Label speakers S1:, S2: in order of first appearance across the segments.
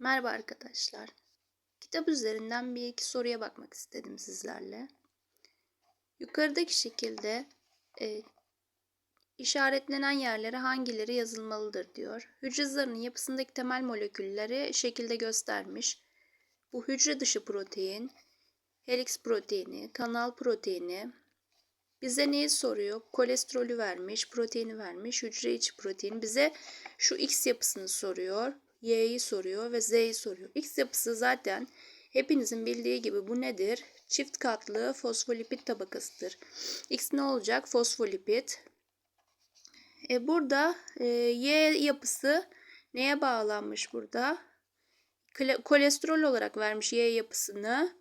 S1: Merhaba arkadaşlar. Kitap üzerinden bir iki soruya bakmak istedim sizlerle. Yukarıdaki şekilde e, işaretlenen yerlere hangileri yazılmalıdır diyor. Hücre zarının yapısındaki temel molekülleri şekilde göstermiş. Bu hücre dışı protein, helix proteini, kanal proteini. Bize neyi soruyor? Kolesterolü vermiş, proteini vermiş, hücre içi protein. Bize şu X yapısını soruyor. Y'yi soruyor ve Z'yi soruyor. X yapısı zaten hepinizin bildiği gibi bu nedir? Çift katlı fosfolipid tabakasıdır. X ne olacak? Fosfolipid. E burada e, Y yapısı neye bağlanmış burada? Kolesterol olarak vermiş Y yapısını.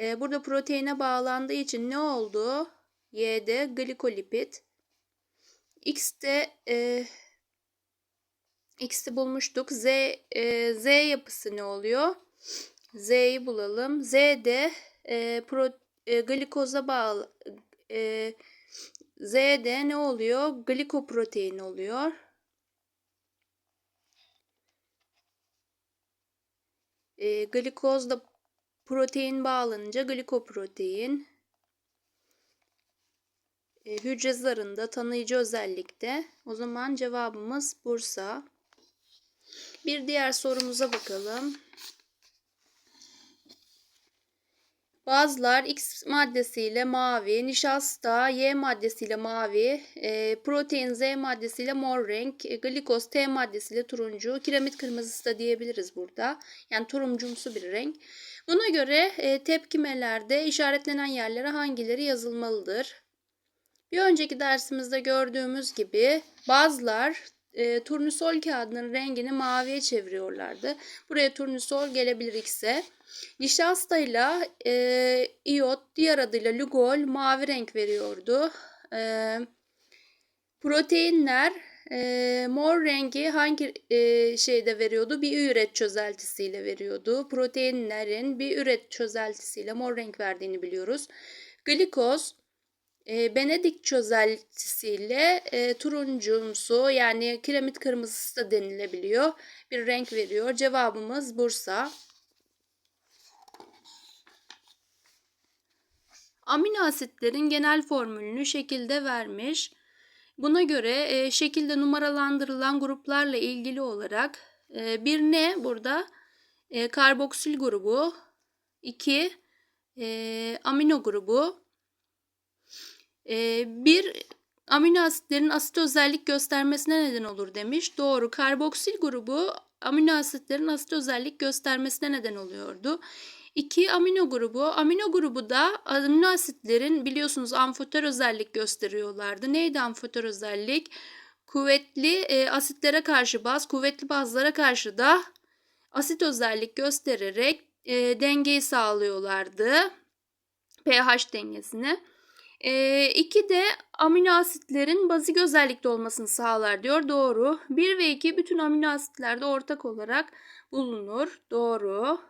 S1: E, burada proteine bağlandığı için ne oldu? Y'de glikolipid. X'te e, X'i bulmuştuk. Z, e, Z yapısı ne oluyor? Z'yi bulalım. Z'de e, pro, e, glikoza bağlı e, Z'de ne oluyor? Glikoprotein oluyor. E, glikozda protein bağlanınca glikoprotein. E, hücre zarında tanıyıcı özellikte. O zaman cevabımız Bursa. Bir diğer sorumuza bakalım. Bazılar X maddesiyle mavi, nişasta Y maddesiyle mavi, e, protein Z maddesiyle mor renk, e, glikoz T maddesiyle turuncu, kiremit kırmızısı da diyebiliriz burada. Yani turuncumsu bir renk. Buna göre e, tepkimelerde işaretlenen yerlere hangileri yazılmalıdır? Bir önceki dersimizde gördüğümüz gibi bazılar e, turnusol kağıdının rengini maviye çeviriyorlardı. Buraya turnusol gelebilir X'e. Nişastayla e, iot diğer adıyla lugol mavi renk veriyordu. E, proteinler e, mor rengi hangi e, şeyde veriyordu? Bir üret çözeltisiyle veriyordu. Proteinlerin bir üret çözeltisiyle mor renk verdiğini biliyoruz. Glikoz e, Benedik çözeltisiyle e, turuncumsu yani kiremit kırmızısı da denilebiliyor. Bir renk veriyor. Cevabımız Bursa. Amino asitlerin genel formülünü şekilde vermiş. Buna göre e, şekilde numaralandırılan gruplarla ilgili olarak e, bir ne burada? E, karboksil grubu, iki e, amino grubu, e, bir amino asitlerin asit özellik göstermesine neden olur demiş. Doğru. Karboksil grubu amino asitlerin asit özellik göstermesine neden oluyordu. 2 amino grubu. Amino grubu da amino asitlerin biliyorsunuz amfoter özellik gösteriyorlardı. Neydi amfoter özellik? Kuvvetli e, asitlere karşı baz, kuvvetli bazlara karşı da asit özellik göstererek e, dengeyi sağlıyorlardı. pH dengesini. E, iki de amino asitlerin bazik özellikte olmasını sağlar diyor. Doğru. 1 ve 2 bütün amino asitlerde ortak olarak bulunur. Doğru.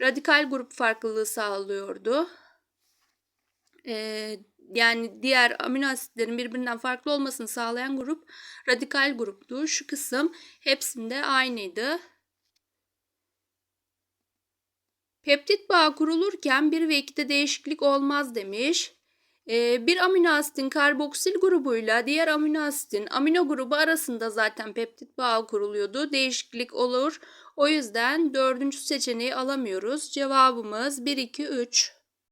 S1: Radikal grup farklılığı sağlıyordu. Ee, yani diğer amino asitlerin birbirinden farklı olmasını sağlayan grup radikal gruptu. Şu kısım hepsinde aynıydı. Peptit bağı kurulurken 1 ve 2'de değişiklik olmaz demiş. Ee, bir amino asitin karboksil grubuyla diğer amino asitin amino grubu arasında zaten peptit bağı kuruluyordu. Değişiklik olur. O yüzden dördüncü seçeneği alamıyoruz. Cevabımız 1, 2, 3.